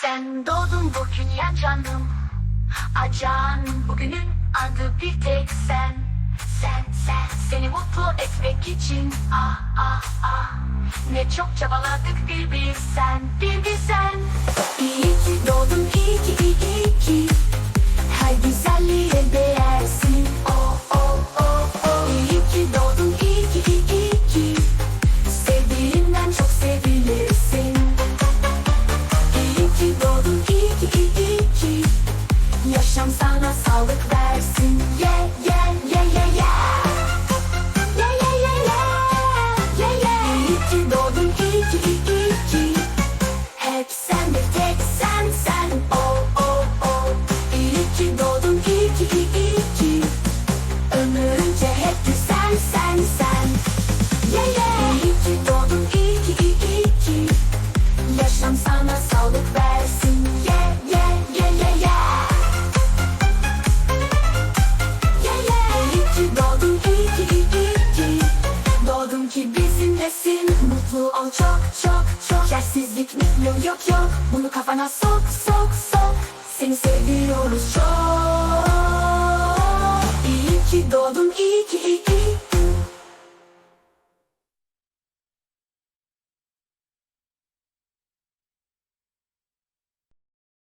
Sen doğdun bugün ya canım. Acan bugünün adı bir tek sen. Sen sen seni mutlu etmek için. Ah ah ah. Ne çok çabaladık bir bilsen Bir bilsen İyi güzel sen sen. Yeah yeah. İyi ki iyi ki iyi, iyi ki. Yaşam sana sağlık versin. Yeah yeah yeah yeah yeah. Yeah yeah. İyi ki doğdun iyi ki iyi, iyi ki. Ki bizimlesin. Mutlu ol çok çok çok. Yersizlik mutluluk yok yok. Bunu kafana sok sok sok. Seni seviyoruz çok. İyi ki doğdun iyi ki iyi, iyi